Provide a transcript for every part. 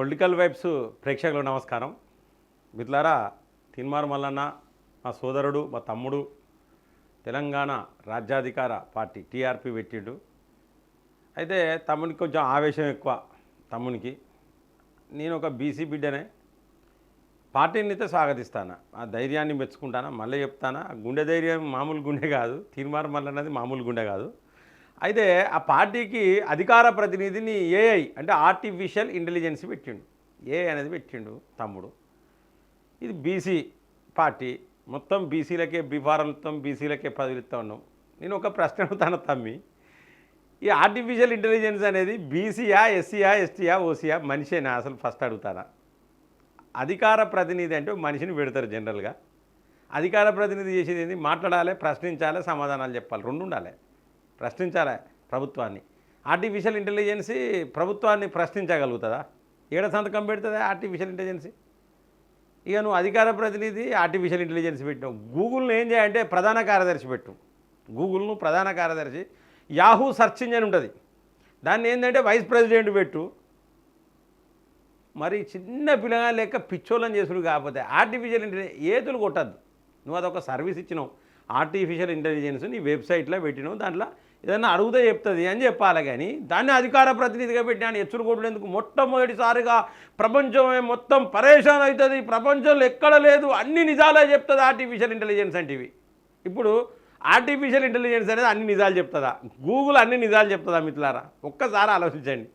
Political vibes ప్రేక్షకులు నమస్కారం. మిత్రులారా తిన్మార్ మల్లన్న మా సోదరుడు మా తమ్ముడు తెలంగాణ రాజ్యాధికార పార్టీ టీఆర్పీ పెట్టిండు. అయితే తమ్మునికి కొంచెం ఆవేశం ఎక్కువ తమ్మునికి. నేను ఒక బీసీ బిడ్డనే. పార్టీని అయితే స్వాగతిస్తాను ఆ ధైర్యాన్ని మెచ్చుకుంటానా మళ్ళీ చెప్తానా గుండె ధైర్యం మామూలు గుండె కాదు తీర్మార్ మల్ల అన్నది మామూలు గుండె కాదు. అయితే ఆ పార్టీకి అధికార ప్రతినిధిని ఏఐ అంటే ఆర్టిఫిషియల్ ఇంటెలిజెన్స్ పెట్టిండు. ఏఐ అనేది పెట్టిండు తమ్ముడు. ఇది బీసీ పార్టీ. మొత్తం బీసీలకే బీఫారం మొత్తం బీసీలకే పదవులు ఇస్తా ఉన్నాం. నేను ఒక ప్రశ్న అడుగుతాను తమ్మి. ఈ ఆర్టిఫిషియల్ ఇంటెలిజెన్స్ అనేది బీసీయా ఎస్సీయా ఎస్టీయా ఓసీయా మనిషేనా? అసలు ఫస్ట్ అడుగుతానా? అధికార ప్రతినిధి అంటే మనిషిని పెడతారు జనరల్గా. అధికార ప్రతినిధి చేసేది ఏంటి మాట్లాడాలి ప్రశ్నించాలి సమాధానాలు చెప్పాలి. రెండు ఉండాలి. ప్రశ్నించాలి ప్రభుత్వాన్ని. ఆర్టిఫిషియల్ ఇంటెలిజెన్సీ ప్రభుత్వాన్ని ప్రశ్నించగలుగుతుందా? ఏడ సంతకం పెడుతుందా ఆర్టిఫిషియల్ ఇంటెలిజెన్సీ ఇక నువ్వు అధికార ప్రతినిధి ఆర్టిఫిషియల్ ఇంటెలిజెన్స్ పెట్టినావు. గూగుల్ని ఏం చేయాలంటే ప్రధాన కార్యదర్శి పెట్టు. గూగుల్ను ప్రధాన కార్యదర్శి. యాహూ సెర్చ్ ఇంజన్ ఉంటుంది. దాన్ని ఏంటంటే వైస్ ప్రెసిడెంట్ పెట్టు. మరి చిన్న పిల్లగా లేక పిచ్చోళ్ళని చేసుడు కాకపోతే ఆర్టిఫిషియల్ ఇంటెలిజెన్స్ ఏతులు కొట్టద్దు. నువ్వు అదొక సర్వీస్ ఇచ్చినావు. ఆర్టిఫిషియల్ ఇంటెలిజెన్స్ నీ వెబ్సైట్లో పెట్టినావు. దాంట్లో ఏదన్నా అడుగుతే చెప్తుంది అని చెప్పాలి కానీ దాన్ని అధికార ప్రతినిధిగా పెట్టినా ఎచ్చులు ఎందుకు? మొట్టమొదటిసారిగా ప్రపంచమే మొత్తం పరేషాన్ అవుతుంది. ప్రపంచంలో ఎక్కడ లేదు. అన్ని నిజాలే చెప్తుంది ఆర్టిఫిషియల్ ఇంటెలిజెన్స్ అంటే ఇవి ఇప్పుడు ఆర్టిఫిషియల్ ఇంటెలిజెన్స్ అనేది అన్ని నిజాలు చెప్తుందా? గూగుల్ అన్ని నిజాలు చెప్తుందా మిత్రులారా? ఒక్కసారి ఆలోచించండి.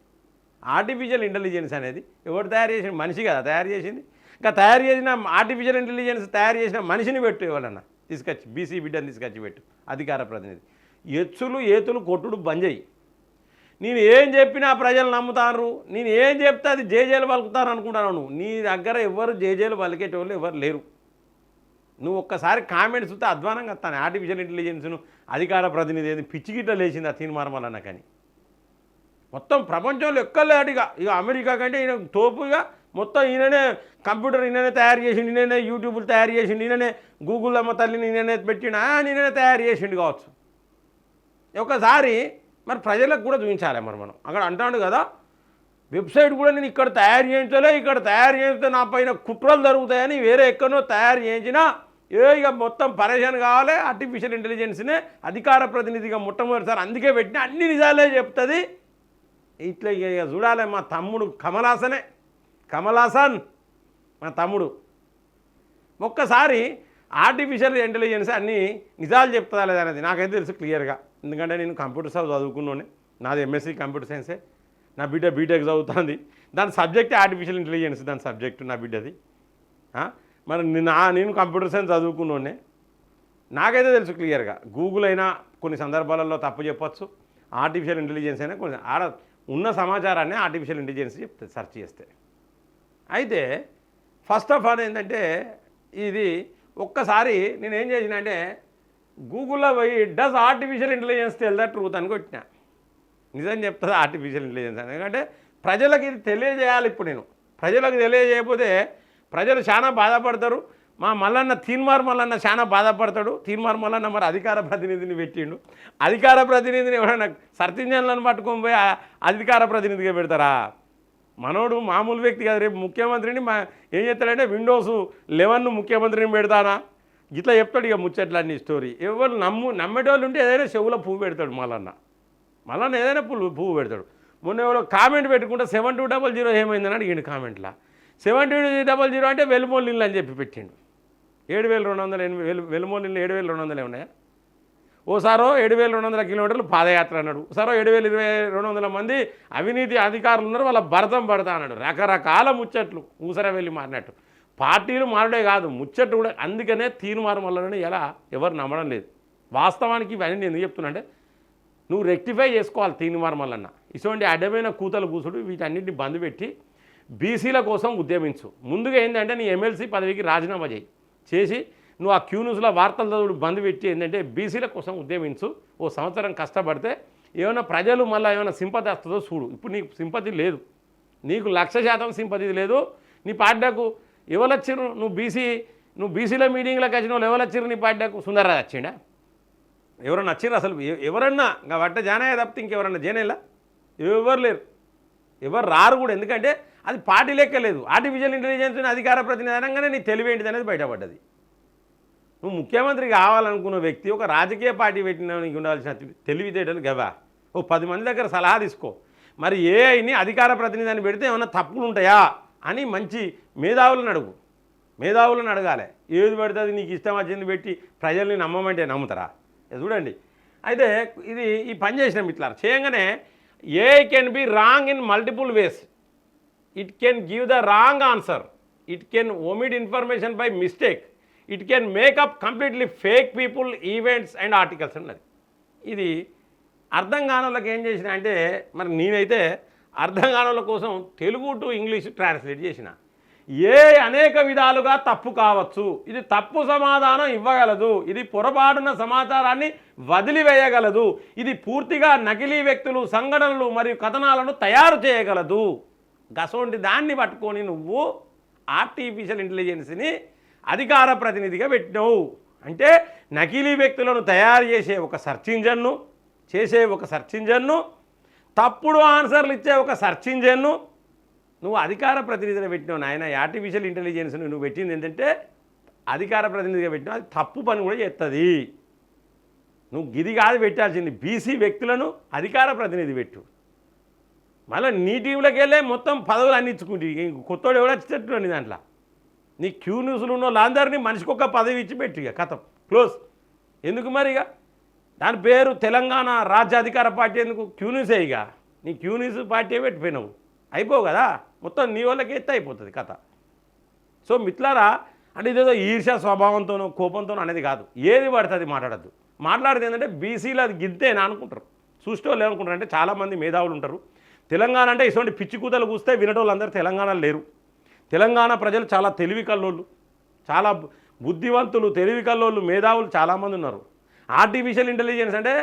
ఆర్టిఫిషియల్ ఇంటెలిజెన్స్ అనేది ఎవరు తయారు చేసిన? మనిషి కదా తయారు చేసింది. ఇంకా తయారు చేసిన ఆర్టిఫిషియల్ ఇంటెలిజెన్స్ తయారు చేసిన మనిషిని పెట్టు ఎవరన్నా. తీసుకొచ్చి బీసీ బిడ్డని తీసుకొచ్చి పెట్టు. అధికార ప్రతినిధి. ఎచ్చులు ఏతులు కొట్టుడు బంద్ చేయి నేను ఏం చెప్పినా ప్రజలు నమ్ముతారు. నేను ఏం చెప్తే అది జేజేలు పలుకుతారు అనుకుంటాను నువ్వు నీ దగ్గర ఎవరు జేజేలు పలికేటోళ్ళు ఎవరు లేరు. నువ్వు ఒక్కసారి కామెంట్స్ చూస్తే అధ్వానంగా వస్తాను ఆర్టిఫిషియల్ ఇంటెలిజెన్స్ను అధికార ప్రతినిధి ఏది పిచ్చిగిట్ట లేచింది ఆ తీర్మానమలన్న కానీ. మొత్తం ప్రపంచంలో ఎక్కలేడుగా ఇక అమెరికా కంటే ఈయన తోపుగా మొత్తం ఈయననే కంప్యూటర్ ఈయననే తయారు చేసిండు ఈయననే యూట్యూబ్లు తయారు చేసిండు ఈయననే గూగుల్ అమ్మ తల్లిని ఈయననే పెట్టిండు ఆ, ఈయననే తయారు చేసిండు కావచ్చు. ఒకసారి మరి ప్రజలకు కూడా చూపించాలి మరి మనం. అక్కడ అంటాడు కదా వెబ్సైట్ కూడా నేను ఇక్కడ తయారు చేయించలే ఇక్కడ తయారు చేస్తే నా పైన కుట్రలు జరుగుతాయని వేరే ఎక్కడో తయారు చేయించినా ఏ ఇక మొత్తం పరేషాన్ కావాలి ఆర్టిఫిషియల్ ఇంటెలిజెన్స్నే అధికార ప్రతినిధిగా మొట్టమొదటిసారి అందుకే పెట్టిన అన్ని నిజాలే చెప్తుంది. ఇట్లా ఇక చూడాలి మా తమ్ముడు కమలాసనే. కమలాసన్ మా తమ్ముడు. ఒక్కసారి ఆర్టిఫిషియల్ ఇంటెలిజెన్స్ అన్నీ నిజాలు చెప్తుందా లేదనేది నాకైతే తెలుసు క్లియర్గా ఎందుకంటే నేను కంప్యూటర్ సైన్స్ చదువుకున్నాను. నాది ఎంఎస్సీ కంప్యూటర్ సైన్సే. నా బిడ్డ బీటెక్ చదువుతుంది. దాని సబ్జెక్ట్ ఆర్టిఫిషియల్ ఇంటెలిజెన్స్ దాని సబ్జెక్ట్ నా బిడ్డది. మరి నా నేను కంప్యూటర్ సైన్స్ చదువుకున్నోనే. నాకైతే తెలుసు క్లియర్గా. గూగుల్ అయినా కొన్ని సందర్భాలలో తప్పు చెప్పొచ్చు. ఆర్టిఫిషియల్ ఇంటెలిజెన్స్ అయినా కొన్ని ఆడ ఉన్న సమాచారాన్ని ఆర్టిఫిషియల్ ఇంటెలిజెన్స్ చెప్తుంది సెర్చ్ చేస్తే. అయితే ఫస్ట్ ఆఫ్ ఆల్ ఏంటంటే ఇది ఒక్కసారి నేను ఏం చేసిన అంటే గూగుల్లో పోయి does artificial intelligence tell the truth అని కొట్టిన. నిజం చెప్తుంది ఆర్టిఫిషియల్ ఇంటెలిజెన్స్ అని? ఎందుకంటే ప్రజలకు ఇది తెలియజేయాలి ఇప్పుడు నేను. ప్రజలకు తెలియజేయకపోతే ప్రజలు చాలా బాధపడతారు. మా మల్లన్న తీన్మార్ మల్లన్న చాలా బాధపడతాడు. తీన్మార్ మల్లన్న మరి అధికార ప్రతినిధిని పెట్టిండు. అధికార ప్రతినిధిని ఎవరైనా సర్తింజన్లను పట్టుకొని పోయి అధికార ప్రతినిధిగా పెడతారా? మనోడు మామూలు వ్యక్తి కాదు. రేపు ముఖ్యమంత్రిని మా ఏం చేస్తాడంటే విండోస్ లెవెన్ ముఖ్యమంత్రిని పెడతానా? ఇట్లా చెప్తాడు ఇక ముచ్చట్లన్నీ స్టోరీ ఎవరు నమ్ము నమ్మేటోళ్ళు ఉంటే ఏదైనా చెవులో పువ్వు పెడతాడు మల్లన్న. మళ్ళన్న ఏదైనా పువ్వు పువ్వు పెడతాడు. మొన్న ఎవరో కామెంట్ పెట్టుకుంటే సెవెన్ టూ డబల్ జీరో ఏమైందని అడిగిండు కామెంట్లో సెవెన్ టూ డబల్ జీరో అంటే వెలుమోలు నీళ్ళు అని చెప్పి పెట్టిండు. ఏడు వేల రెండు వందల ఎనిమిది వేలు వెలుమోలు ఏడు వేల రెండు వందలు ఉన్నాయా? ఓసారో ఏడు వేల రెండు వందల కిలోమీటర్లు పాదయాత్ర అన్నాడు. ఓసారో ఏడు వేల ఇరవై రెండు వందల మంది అవినీతి అధికారులు ఉన్నారు వాళ్ళ భరతం పడతా అన్నాడు. రకరకాల ముచ్చట్లు ఊసర వెళ్ళి మారినట్టు. పార్టీలు మారడే కాదు ముచ్చట్టు కూడా. అందుకనే తీర్మానం వల్లనే ఎలా ఎవరు నమ్మడం లేదు. వాస్తవానికి ఇవన్నీ నేను ఎందుకు చెప్తున్నా అంటే నువ్వు రెక్టిఫై చేసుకోవాలి తీర్మానం వల్లన్న ఇటువంటి అడ్డమైన కూతలు కూసుడు వీటన్నిటిని బంద్ పెట్టి బీసీల కోసం ఉద్యమించు. ముందుగా ఏంటంటే నీ ఎమ్మెల్సీ పదవికి రాజీనామా చేయి. చేసి నువ్వు ఆ క్యూ న్యూస్లో వార్తల చదువుడు బంద్ పెట్టి ఏంటంటే బీసీల కోసం ఉద్యమించు. ఓ సంవత్సరం కష్టపడితే ఏమైనా ప్రజలు మళ్ళీ ఏమైనా సింపతి వస్తుందో చూడు. ఇప్పుడు నీకు సింపతి లేదు. నీకు లక్ష శాతం సింపతి లేదు. నీ పార్టీకు ఎవరు వచ్చిర్రు నువ్వు బీసీ నువ్వు బీసీల మీటింగ్లకు వచ్చిన వాళ్ళు ఎవరు వచ్చిర్రు నీ పార్టీకు సుందరరాజు వచ్చిండా? ఎవరన్నా వచ్చిర్రు అసలు? ఎవరన్నా? ఇంకా వట్ట జానయ్య తప్పితే ఇంకెవరన్నా జనేలా ఎవరు లేరు. ఎవరు రారు కూడా. ఎందుకంటే అది పార్టీ లెక్క లేదు. ఆర్టిఫిషియల్ ఇంటెలిజెన్స్ అధికార ప్రతినిధి అనగానే నీ తెలివేంటిది అనేది బయటపడ్డది. నువ్వు ముఖ్యమంత్రి కావాలనుకున్న వ్యక్తి ఒక రాజకీయ పార్టీ పెట్టిన నీకు ఉండాల్సిన తెలివితేటలు గవా? ఓ పది మంది దగ్గర సలహా తీసుకో. మరి ఏఐని అధికార ప్రతినిధి అని పెడితే ఏమైనా తప్పులు ఉంటాయా? అని మంచి మేధావులను అడుగు. మేధావులను అడగాలి. ఏది పడితే అది నీకు ఇష్టం వచ్చింది పెట్టి ప్రజల్ని నమ్మమంటే నమ్ముతారా? చూడండి. అయితే ఇది ఈ పని చేసినాం ఇట్లా. చేయగానే AI can be wrong in multiple ways it can give the wrong answer it can omit information by mistake it can make up completely fake people events and articles ఉన్నది ఇది అర్థం కాని వాళ్ళకి ఏం చేసిన అంటే మరి నేనైతే అర్థం కాని కోసం తెలుగు టు ఇంగ్లీష్ ట్రాన్స్లేట్ చేసిన. ఏ అనేక విధాలుగా తప్పు కావచ్చు. ఇది తప్పు సమాధానం ఇవ్వగలదు. ఇది పొరపాటున సమాచారాన్ని వదిలివేయగలదు. ఇది పూర్తిగా నకిలీ వ్యక్తులు సంఘటనలు మరియు కథనాలను తయారు చేయగలదు. గసోంటి దాన్ని పట్టుకొని నువ్వు ఆర్టిఫిషియల్ ఇంటెలిజెన్స్ని అధికార ప్రతినిధిగా పెట్టినవు. అంటే నకిలీ వ్యక్తులను తయారు చేసే ఒక సెర్చ్ ఇంజన్ను చేసే ఒక సెర్చ్ ఇంజన్ను తప్పుడు ఆన్సర్లు ఇచ్చే ఒక సెర్చ్ ఇంజన్ను నువ్వు అధికార ప్రతినిధిని పెట్టినావు నాయన. ఆర్టిఫిషియల్ ఇంటెలిజెన్స్ను నువ్వు పెట్టింది ఏంటంటే అధికార ప్రతినిధిగా పెట్టినావు. అది తప్పు పని కూడా చేస్తుంది నువ్వు గిది కాదు పెట్టాల్సింది. బీసీ వ్యక్తులను అధికార ప్రతినిధి పెట్టు. మళ్ళీ నీ టీంలోకి వెళ్ళే మొత్తం పదవులు అందించుకుంటే కొత్తోడు ఎవడో వచ్చేటట్టు దాంట్లో? నీ క్యూ న్యూస్లు ఉన్న వాళ్ళందరినీ మనిషికి ఒక పదవి ఇచ్చి పెట్టి ఇక. కథం. క్లోజ్ ఎందుకు మరి ఇక? దాని పేరు తెలంగాణ రాజ్యాధికార పార్టీ ఎందుకు? క్యూనిస్ న్యూసే ఇక? నీ క్యూనిస్ పార్టీ పెట్టిపోయినావు. అయిపోవు కదా? మొత్తం నీ వాళ్ళకి ఎత్తే అయిపోతుంది కథ. సో మిట్లారా అంటే ఇదేదో ఈర్ష్య స్వభావంతోనో కోపంతోనో అనేది కాదు. ఏది పడుతుంది మాట్లాడద్దు. మాట్లాడేది ఏంటంటే బీసీలు అది గిద్దేనా అనుకుంటారు. చూసేవాళ్ళు ఏమనుకుంటారు అంటే చాలామంది మేధావులు ఉంటారు. తెలంగాణ అంటే ఇటువంటి పిచ్చి కూతలు కూస్తే వినటోళ్ళందరూ తెలంగాణలో లేరు. తెలంగాణ ప్రజలు చాలా తెలివి కల్లోళ్ళు. చాలా బుద్ధివంతులు తెలివి కల్లోళ్ళు మేధావులు చాలామంది ఉన్నారు. ఆర్టిఫిషియల్ ఇంటెలిజెన్స్ అంటే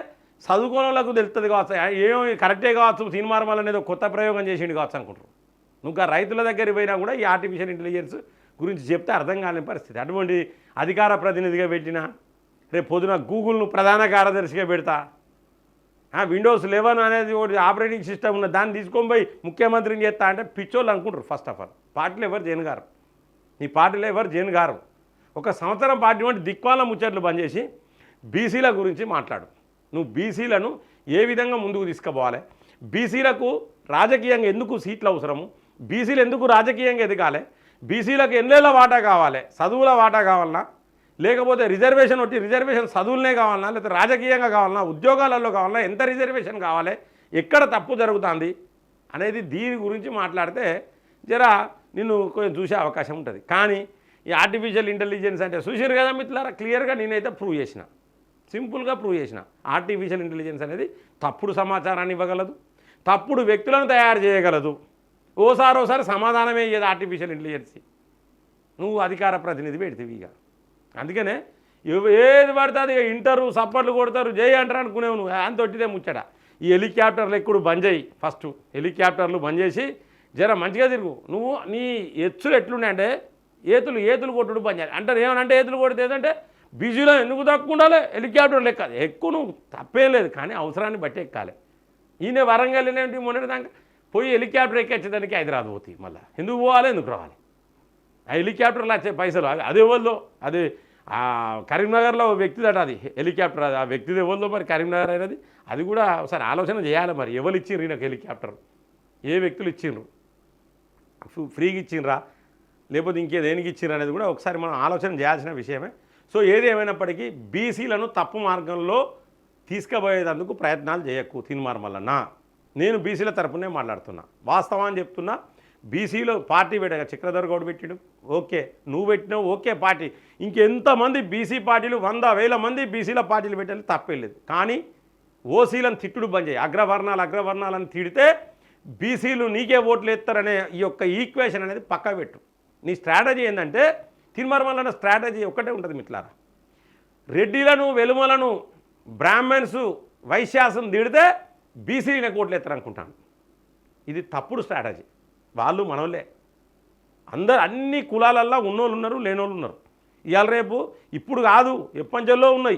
చదువుకోని వాళ్ళకు తెలుస్తుంది కావచ్చు ఏం కరెక్టే కావచ్చు సినిమార్మల్ అనేది కొత్త ప్రయోగం చేసిండు కావచ్చు అనుకుంటారు. ఇంకా రైతుల దగ్గరికి పోయినా కూడా ఈ ఆర్టిఫిషియల్ ఇంటెలిజెన్స్ గురించి చెప్తే అర్థం కాని పరిస్థితి. అటువంటి అధికార ప్రతినిధిగా పెట్టిన రేపు పొద్దున గూగుల్ను ప్రధాన కార్యదర్శిగా పెడతా విండోస్ లెవెన్ అనేది ఒకటి ఆపరేటింగ్ సిస్టమ్ ఉన్న దాన్ని తీసుకొని పోయి ముఖ్యమంత్రిని చేస్తా అంటే పిచ్చోళ్ళు అనుకుంటారు ఫస్ట్ ఆఫ్ ఆల్. పార్టీలు ఎవరు జైన్ గారు? నీ పార్టీలో ఎవరు జైన్ గారు? ఒక సంవత్సరం పార్టీ వంటి దిక్వాల ముచ్చట్లు పనిచేసి చేసి బీసీల గురించి మాట్లాడు. నువ్వు బీసీలను ఏ విధంగా ముందుకు తీసుకుపోవాలి? బీసీలకు రాజకీయంగా ఎందుకు సీట్లు అవసరము? బీసీలు ఎందుకు రాజకీయంగా ఎదగాలి? బీసీలకు ఎన్నేళ్ళ వాటా కావాలి? చదువుల వాటా కావాలన్నా లేకపోతే రిజర్వేషన్ వచ్చి రిజర్వేషన్ చదువులనే కావాలన్నా లేకపోతే రాజకీయంగా కావాలన్నా ఉద్యోగాలలో కావాలన్నా ఎంత రిజర్వేషన్ కావాలి? ఎక్కడ తప్పు జరుగుతుంది? అనేది దీని గురించి మాట్లాడితే జరా నిన్ను కొంచెం చూసే అవకాశం ఉంటుంది. కానీ ఈ ఆర్టిఫిషియల్ ఇంటెలిజెన్స్ అంటే చూసారు కదా మిత్రులారా? క్లియర్గా నేనైతే ప్రూవ్ చేసిన. సింపుల్గా ప్రూవ్ చేసిన. ఆర్టిఫిషియల్ ఇంటెలిజెన్స్ అనేది తప్పుడు సమాచారాన్ని ఇవ్వగలదు తప్పుడు వ్యక్తులను తయారు చేయగలదు. ఓసారి ఓసారి సమాధానమే ఇయ్యదు ఆర్టిఫిషియల్ ఇంటెలిజెన్స్ నువ్వు అధికార ప్రతినిధి పెడితే ఇక. అందుకనే ఏది పడితే అది ఇంటరు సప్పట్లు కొడతారు జై అంటారు అనుకునేవు నువ్వు. అంత తొట్టిదే ముచ్చట. ఈ హెలికాప్టర్లు ఎక్కుడు బంద్ చేయి ఫస్ట్. హెలికాప్టర్లు బంద్ చేసి జర మంచిగా తిరుగు. నువ్వు నీ ఎచ్చులు ఎట్లున్నాయంటే ఏతులు ఏతులు కొట్టుడు బంద్ చేయాలి. అంటారు ఏమనంటే ఏతులు కొడితే ఏదంటే బిజీలో ఎందుకు తక్కువ ఉండాలి హెలికాప్టర్ లెక్క ఎక్కువ నువ్వు తప్పేం లేదు కానీ అవసరాన్ని బట్టి ఎక్కాలి. ఈయన వరంగల్ ఏంటి మొన్నటి దాకా పోయి హెలికాప్టర్ ఎక్కించడానికి హైదరాబాద్ పోతాయి మళ్ళీ. ఎందుకు పోవాలి? ఎందుకు రావాలి? ఆ హెలికాప్టర్లో వచ్చే పైసలు అది- అది ఎవరిదో? అది ఆ కరీంనగర్లో వ్యక్తి వ్యక్తిదట అది. హెలికాప్టర్ అది. ఆ వ్యక్తిది ఎవరిదో మరి కరీంనగర్ అయినది. అది కూడా ఒకసారి ఆలోచన చేయాలి మరి. ఎవరు ఇచ్చిండ్రు ఈయనకు హెలికాప్టర్? ఏ వ్యక్తులు ఇచ్చిండ్రు ఫ్రీగా ఇచ్చిండ్రా లేకపోతే ఇంకే దేనికి ఇచ్చిండ్రు అనేది కూడా ఒకసారి మనం ఆలోచన చేయాల్సిన విషయమే. సో ఏది ఏమైనప్పటికీ బీసీలను తప్పు మార్గంలో తీసుకుపోయేటందుకు ప్రయత్నాలు చేయకు తినుమార్మల్లన్న నేను బీసీల తరపునే మాట్లాడుతున్నా. వాస్తవాన్ని చెప్తున్నా బీసీలో పార్టీ పెట్టగా చక్రధర్ గౌడ్ పెట్టిడు. ఓకే నువ్వు పెట్టినావు ఓకే పార్టీ. ఇంకెంతమంది బీసీ పార్టీలు వంద వేల మంది బీసీల పార్టీలు పెట్టాలి తప్పేలేదు. కానీ ఓసీలను తిట్టుడు బంద్ చేయి. అగ్రవర్ణాలు అగ్రవర్ణాలను తిడితే బీసీలు నీకే ఓట్లు ఎత్తారనే ఈ యొక్క ఈక్వేషన్ అనేది పక్క పెట్టు. నీ స్ట్రాటజీ ఏంటంటే తిరుమల స్ట్రాటజీ ఒక్కటే ఉంటుంది మిట్లారా రెడ్డిలను వెలుమలను బ్రాహ్మణ్స్ వైశ్యాసం దిడితే బీసీలకు ఓట్లు ఎత్తారనుకుంటాను. ఇది తప్పుడు స్ట్రాటజీ. వాళ్ళు మనోళ్ళే. అందరు అన్ని కులాలల్లో ఉన్నోళ్ళు ఉన్నారు లేనోళ్ళు ఉన్నారు. ఇవాళ రేపు ఇప్పుడు కాదు ఎప్పంచెల్లో ఉన్నాయి.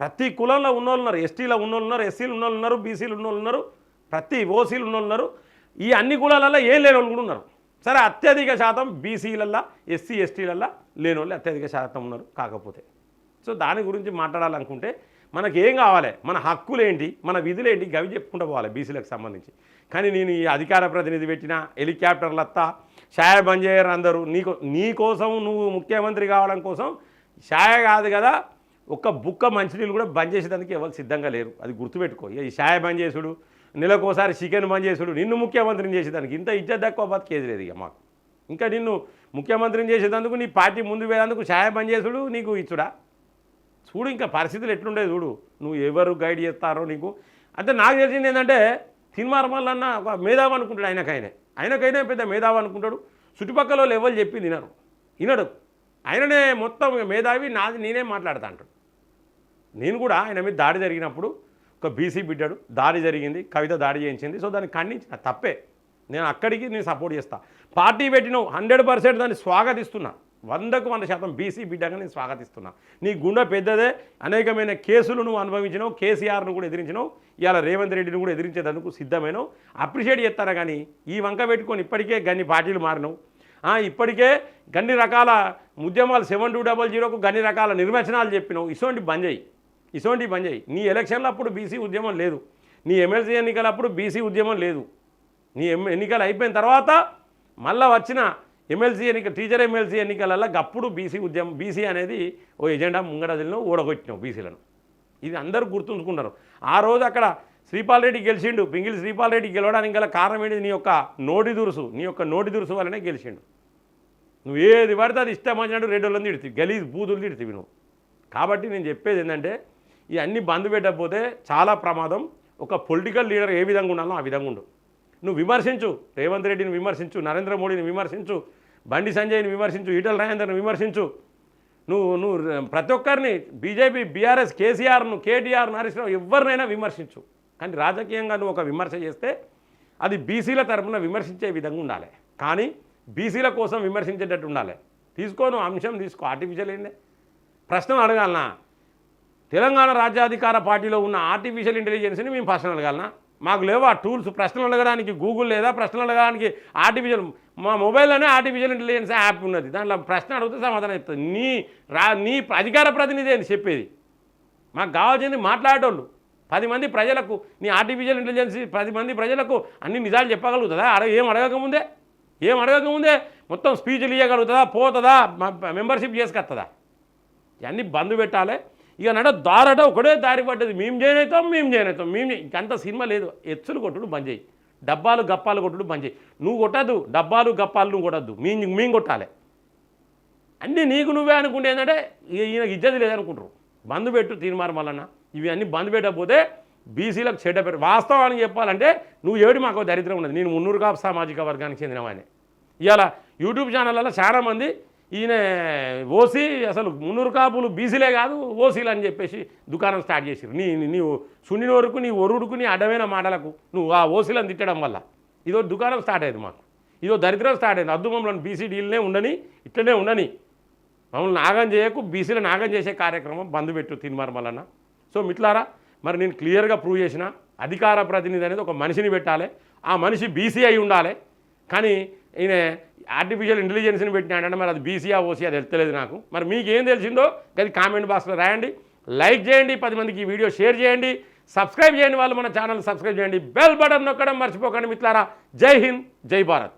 ప్రతి కులంలో ఉన్నోళ్ళు ఉన్నారు. ఎస్టీలో ఉన్నోళ్ళు ఉన్నారు ఎస్సీలు ఉన్నోళ్ళు ఉన్నారు బీసీలు ఉన్నోళ్ళు ఉన్నారు ప్రతి ఓసీలు ఉన్నోళ్ళు ఉన్నారు. ఈ అన్ని కులాలలో ఏం లేనోళ్ళు కూడా ఉన్నారు. సరే అత్యధిక శాతం బీసీలల్లో ఎస్సీ ఎస్టీలల్లో లేని వాళ్ళు అత్యధిక శాతం ఉన్నారు కాకపోతే. సో దాని గురించి మాట్లాడాలనుకుంటే మనకి ఏం కావాలి? మన హక్కులేంటి? మన విధులు ఏంటి గవి చెప్పుకుంటూ పోవాలి బీసీలకు సంబంధించి. కానీ నేను ఈ అధికార ప్రతినిధి పెట్టిన హెలికాప్టర్లు అత్తా ఛాయ బంద్ అందరూ నీకు నీకోసం నువ్వు ముఖ్యమంత్రి కావడం కోసం షాయ కాదు కదా ఒక్క బుక్క మంచినీళ్ళు కూడా బంద్ చేసేదానికి ఎవరు సిద్ధంగా లేరు. అది గుర్తుపెట్టుకో. ఈ షాయ బంద్ చేసుడు నెలకోసారి చికెన్ బంద్ చేసుడు. నిన్ను ముఖ్యమంత్రిని చేసేదానికి ఇంత ఇజ్జత్ తక్కువ బతికేది లేదు ఇక మాకు. ఇంకా నిన్ను ముఖ్యమంత్రిని చేసేందుకు నీ పార్టీ ముందు పోయేందుకు సాయం పని చేసుడు నీకు ఇచ్చుడా? చూడు ఇంకా పరిస్థితులు ఎట్లుండే చూడు. నువ్వు ఎవరు గైడ్ చేస్తారో నీకు. అంటే నాకు తెలిసింది ఏంటంటే తిన్మార్మల్లన్న ఒక మేధావి అనుకుంటాడు ఆయనకైనా. ఆయనకైనా పెద్ద మేధావి అనుకుంటాడు. చుట్టుపక్కల వాళ్ళు ఎవరు చెప్పి తినరు వినడు. ఆయననే మొత్తం మేధావి నాది నేనే మాట్లాడతా అంటాడు. నేను కూడా ఆయన మీద దాడి జరిగినప్పుడు ఒక బీసీ బిడ్డాడు దాడి జరిగింది కవిత దాడి చేయించింది. సో దాన్ని ఖండించిన తప్పే. నేను అక్కడికి నేను సపోర్ట్ చేస్తా. పార్టీ పెట్టిన హండ్రెడ్ పర్సెంట్ దాన్ని స్వాగతిస్తున్నా. వందకు వంద శాతం బీసీ బిడ్డగా నేను స్వాగతిస్తున్నా. నీ గుండె పెద్దదే అనేకమైన కేసులు నువ్వు అనుభవించినావు కేసీఆర్ను కూడా ఎదిరించినావు ఇవాళ రేవంత్ రెడ్డిని కూడా ఎదిరించేందుకు సిద్ధమైనవు. అప్రిషియేట్ చేస్తారా కానీ? ఈ వంక పెట్టుకొని ఇప్పటికే గన్ని పార్టీలు మారినావు. ఇప్పటికే గన్ని రకాల ఉద్యమాలు సెవెన్ టూ డబల్ జీరోకు గన్ని రకాల నిర్వచనాలు చెప్పినావు. ఇటువంటి బంద్ చేయి. ఇటువంటి బంద్ చేయి. నీ ఎలక్షన్లో అప్పుడు బీసీ ఉద్యమం లేదు. నీ ఎమ్మెల్సీ ఎన్నికలప్పుడు బీసీ ఉద్యమం లేదు. నీ ఎమ్ ఎన్నికలు అయిపోయిన తర్వాత మళ్ళా వచ్చిన ఎమ్మెల్సీ ఎన్నిక టీచర్ ఎమ్మెల్సీ ఎన్నికలలో అప్పుడు బీసీ ఉద్యమం బీసీ అనేది ఓ ఎజెండా ముంగడదిలో ఓడగొట్టినావు బీసీలను. ఇది అందరూ గుర్తుంచుకుంటారు. ఆ రోజు అక్కడ శ్రీపాల్ రెడ్డి గెలిచిండు. పింగిలి శ్రీపాల్ రెడ్డి గెలవడానికి గల కారణం ఏంటి నీ యొక్క నోటి దురుసు నీ యొక్క నోటి దురుసు వల్లనే గెలిచిండు. నువ్వు ఏది పడితే అది ఇష్టం అన్నాడు రెండు వాళ్ళని తిడుతుంది గలీజ్ బూతులు తిడుతుంది నువ్వు. కాబట్టి నేను చెప్పేది ఏంటంటే ఇవన్నీ బంద్ పెట్టకపోతే చాలా ప్రమాదం. ఒక పొలిటికల్ లీడర్ ఏ విధంగా ఉండాలో ఆ విధంగా ఉండు. నువ్వు విమర్శించు. రేవంత్ రెడ్డిని విమర్శించు. నరేంద్ర మోడీని విమర్శించు. బండి సంజయ్ని విమర్శించు. ఈటల రాజేందర్ని విమర్శించు. నువ్వు నువ్వు ప్రతి ఒక్కరిని బీజేపీ బీఆర్ఎస్ కేసీఆర్ను కేటీఆర్ హరీష్ ఎవరినైనా విమర్శించు. కానీ రాజకీయంగా నువ్వు ఒక విమర్శ చేస్తే అది బీసీల తరపున విమర్శించే విధంగా ఉండాలి. కానీ బీసీల కోసం విమర్శించేటట్టు ఉండాలి. తీసుకో నువ్వు అంశం తీసుకో. ఆర్టిఫిషియల్ ఏంటి ప్రశ్నలు అడగాలనా? తెలంగాణ రాజ్యాధికార పార్టీలో ఉన్న ఆర్టిఫిషియల్ ఇంటెలిజెన్స్ని మేము ప్రశ్నలు అడగాలనా మాకు లేవు ఆ టూల్స్ ప్రశ్నలు అడగడానికి గూగుల్ లేదా ప్రశ్నలు అడగడానికి ఆర్టిఫిషియల్ మా మొబైల్లోనే ఆర్టిఫిషియల్ ఇంటెలిజెన్స్ యాప్ ఉన్నది. దాంట్లో ప్రశ్న అడిగితే సమాధానం చెప్తుంది నీ రా నీ అధికార ప్రతినిధి అని చెప్పేది? మాకు కావాల్సింది మాట్లాడేటోళ్ళు. పది మంది ప్రజలకు నీ ఆర్టిఫిషియల్ ఇంటెలిజెన్స్ పది మంది ప్రజలకు అన్ని నిజాలు చెప్పగలుగుతుందా? అడగ ఏం అడగకముందే? ఏం అడగకముందే? మొత్తం స్పీచ్లు ఇవ్వగలుగుతుందా పోతుందా? మెంబర్షిప్ చేసుకొస్తుందా ఇవన్నీ బంద్ పెట్టాలి. ఇక నడ దారట ఒకటే దారి పడ్డది. మేము చేయనవుతాం మేము చేయనవుతాం మేము ఇంకంత సినిమా లేదు. ఎత్తులు కొట్టుడు బంద్ చేయి. డబ్బాలు గప్పాలు కొట్టుడు బంద్ చేయి. నువ్వు కొట్టద్దు డబ్బాలు గప్పాలు నువ్వు కొట్టద్దు. మేము మేము కొట్టాలి. అన్నీ నీకు నువ్వే అనుకుంటే ఏంటంటే ఈ- ఈయనకి ఇజ్జతి లేదనుకుంటారు. బంద్ పెట్టు తీర్మానం వలన ఇవి అన్నీ బంద్ పెట్టకపోతే బీసీలకు చెడ్డ పెట్టు వాస్తవానికి చెప్పాలంటే నువ్వు ఏడు మాకు దరిద్రం ఉన్నది. నేను మున్నూరుగా సామాజిక వర్గానికి చెందినవాడిని. ఇవాళ యూట్యూబ్ ఛానళ్ళలో చాలామంది ఈయన ఓసీ అసలు మున్నూరు కాపులు బీసీలే కాదు ఓసీలు అని చెప్పేసి దుకాణం స్టార్ట్ చేసిరు నీ నీ- నీవు సున్నిన వరకు నీ ఒరుడుకు నీ అడ్డమైన మాటలకు నువ్వు ఆ ఓసీలను తిట్టడం వల్ల. ఇదో దుకాణం స్టార్ట్ అయ్యింది మాకు. ఇదో దరిద్రం స్టార్ట్ అయింది. అద్దు మమ్మల్ని బీసీ డీల్నే ఉండని ఇట్లనే ఉండని. మమ్మల్ని నాగం చేయకు బీసీలు నాగం చేసే కార్యక్రమం బంద్ పెట్టు తిన్మార్ మళ్ళన సో మిట్లారా మరి నేను క్లియర్గా ప్రూవ్ చేసిన అధికార ప్రతినిధి అనేది ఒక మనిషిని పెట్టాలి. ఆ మనిషి బీసీ అయి ఉండాలి. కానీ ఈయన ఆర్టిఫిషియల్ ఇంటెలిజెన్స్ని పెట్టినాడంటే మరి అది బీసీఆ ఓసీఆ అది తెలియదు నాకు. మరి మీకు ఏం తెలిసిందో అది కామెంట్ బాక్స్లో రాయండి. లైక్ చేయండి పది మందికి ఈ వీడియో షేర్ చేయండి. సబ్స్క్రైబ్ చేయండి వాళ్ళు మన ఛానల్ సబ్స్క్రైబ్ చేయండి. బెల్ బటన్ నొక్కడం మర్చిపోకండి మిట్లారా జై హింద్ జై భారత్.